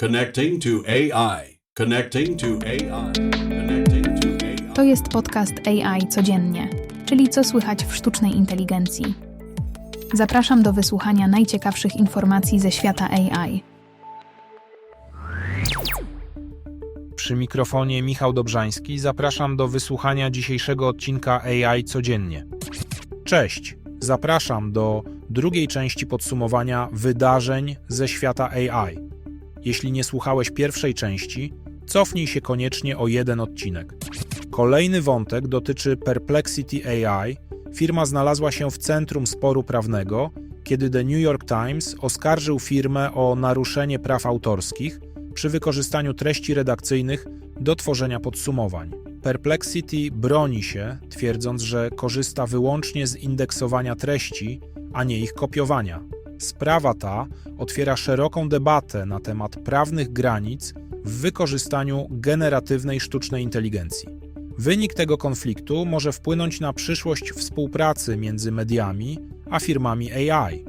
Connecting to AI. Connecting to AI. Connecting to AI. To jest podcast AI codziennie, czyli co słychać w sztucznej inteligencji. Zapraszam do wysłuchania najciekawszych informacji ze świata AI. Przy mikrofonie Michał Dobrzański zapraszam do wysłuchania dzisiejszego odcinka AI codziennie. Cześć, zapraszam do drugiej części podsumowania wydarzeń ze świata AI. Jeśli nie słuchałeś pierwszej części, cofnij się koniecznie o jeden odcinek. Kolejny wątek dotyczy Perplexity AI. Firma znalazła się w centrum sporu prawnego, kiedy The New York Times oskarżył firmę o naruszenie praw autorskich przy wykorzystaniu treści redakcyjnych do tworzenia podsumowań. Perplexity broni się, twierdząc, że korzysta wyłącznie z indeksowania treści, a nie ich kopiowania. Sprawa ta otwiera szeroką debatę na temat prawnych granic w wykorzystaniu generatywnej sztucznej inteligencji. Wynik tego konfliktu może wpłynąć na przyszłość współpracy między mediami a firmami AI.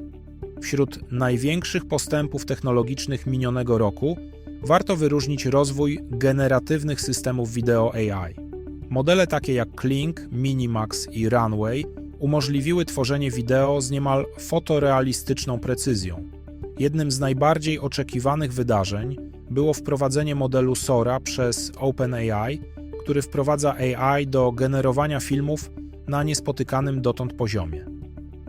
Wśród największych postępów technologicznych minionego roku warto wyróżnić rozwój generatywnych systemów wideo AI. Modele takie jak Kling, Minimax i Runway umożliwiły tworzenie wideo z niemal fotorealistyczną precyzją. Jednym z najbardziej oczekiwanych wydarzeń było wprowadzenie modelu Sora przez OpenAI, który wprowadza AI do generowania filmów na niespotykanym dotąd poziomie.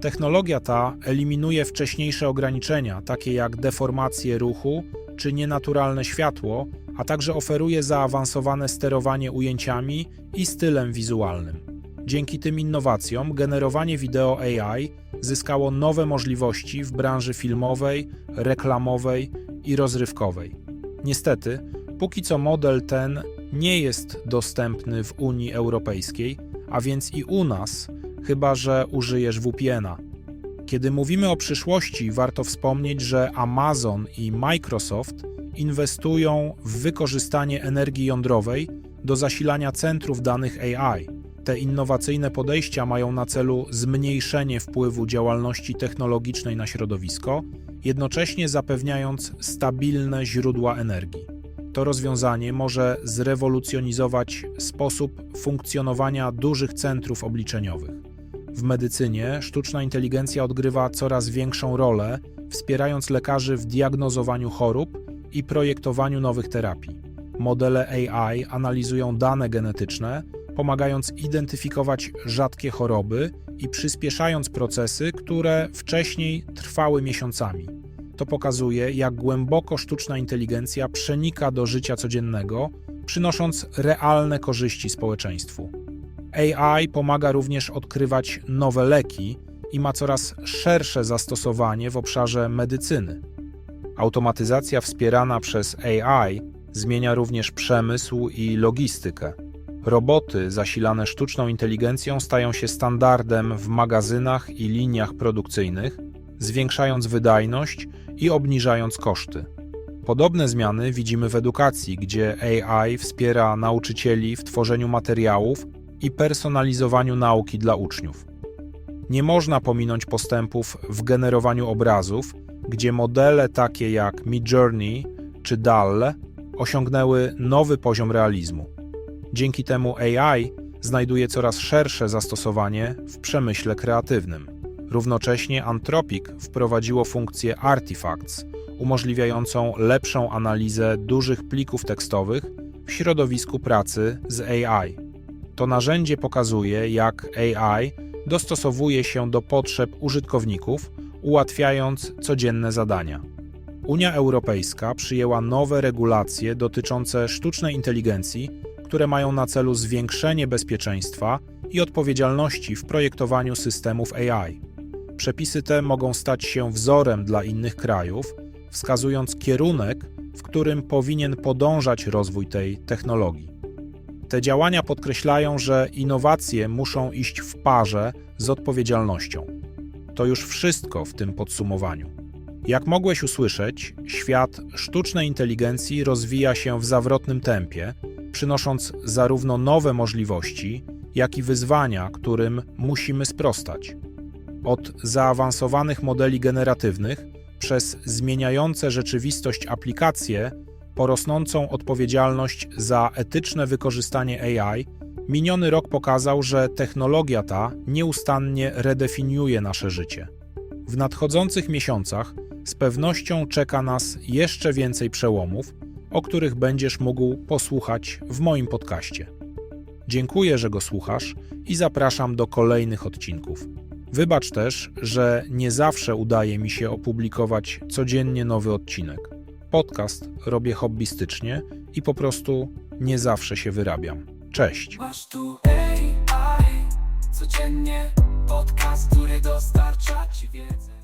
Technologia ta eliminuje wcześniejsze ograniczenia, takie jak deformacje ruchu czy nienaturalne światło, a także oferuje zaawansowane sterowanie ujęciami i stylem wizualnym. Dzięki tym innowacjom generowanie wideo AI zyskało nowe możliwości w branży filmowej, reklamowej i rozrywkowej. Niestety, póki co model ten nie jest dostępny w Unii Europejskiej, a więc i u nas, chyba że użyjesz VPN-a. Kiedy mówimy o przyszłości, warto wspomnieć, że Amazon i Microsoft inwestują w wykorzystanie energii jądrowej do zasilania centrów danych AI. Te innowacyjne podejścia mają na celu zmniejszenie wpływu działalności technologicznej na środowisko, jednocześnie zapewniając stabilne źródła energii. To rozwiązanie może zrewolucjonizować sposób funkcjonowania dużych centrów obliczeniowych. W medycynie sztuczna inteligencja odgrywa coraz większą rolę, wspierając lekarzy w diagnozowaniu chorób i projektowaniu nowych terapii. Modele AI analizują dane genetyczne, pomagając identyfikować rzadkie choroby i przyspieszając procesy, które wcześniej trwały miesiącami. To pokazuje, jak głęboko sztuczna inteligencja przenika do życia codziennego, przynosząc realne korzyści społeczeństwu. AI pomaga również odkrywać nowe leki i ma coraz szersze zastosowanie w obszarze medycyny. Automatyzacja wspierana przez AI zmienia również przemysł i logistykę. Roboty zasilane sztuczną inteligencją stają się standardem w magazynach i liniach produkcyjnych, zwiększając wydajność i obniżając koszty. Podobne zmiany widzimy w edukacji, gdzie AI wspiera nauczycieli w tworzeniu materiałów i personalizowaniu nauki dla uczniów. Nie można pominąć postępów w generowaniu obrazów, gdzie modele takie jak Midjourney czy DALL osiągnęły nowy poziom realizmu. Dzięki temu AI znajduje coraz szersze zastosowanie w przemyśle kreatywnym. Równocześnie Anthropic wprowadziło funkcję Artifacts, umożliwiającą lepszą analizę dużych plików tekstowych w środowisku pracy z AI. To narzędzie pokazuje, jak AI dostosowuje się do potrzeb użytkowników, ułatwiając codzienne zadania. Unia Europejska przyjęła nowe regulacje dotyczące sztucznej inteligencji, które mają na celu zwiększenie bezpieczeństwa i odpowiedzialności w projektowaniu systemów AI. Przepisy te mogą stać się wzorem dla innych krajów, wskazując kierunek, w którym powinien podążać rozwój tej technologii. Te działania podkreślają, że innowacje muszą iść w parze z odpowiedzialnością. To już wszystko w tym podsumowaniu. Jak mogłeś usłyszeć, świat sztucznej inteligencji rozwija się w zawrotnym tempie, przynosząc zarówno nowe możliwości, jak i wyzwania, którym musimy sprostać. Od zaawansowanych modeli generatywnych przez zmieniające rzeczywistość aplikacje po rosnącą odpowiedzialność za etyczne wykorzystanie AI, miniony rok pokazał, że technologia ta nieustannie redefiniuje nasze życie. W nadchodzących miesiącach z pewnością czeka nas jeszcze więcej przełomów, o których będziesz mógł posłuchać w moim podcaście. Dziękuję, że go słuchasz i zapraszam do kolejnych odcinków. Wybacz też, że nie zawsze udaje mi się opublikować codziennie nowy odcinek. Podcast robię hobbystycznie i po prostu nie zawsze się wyrabiam. Cześć! Masz tu AI, codziennie podcast, który dostarcza ci wiedzę.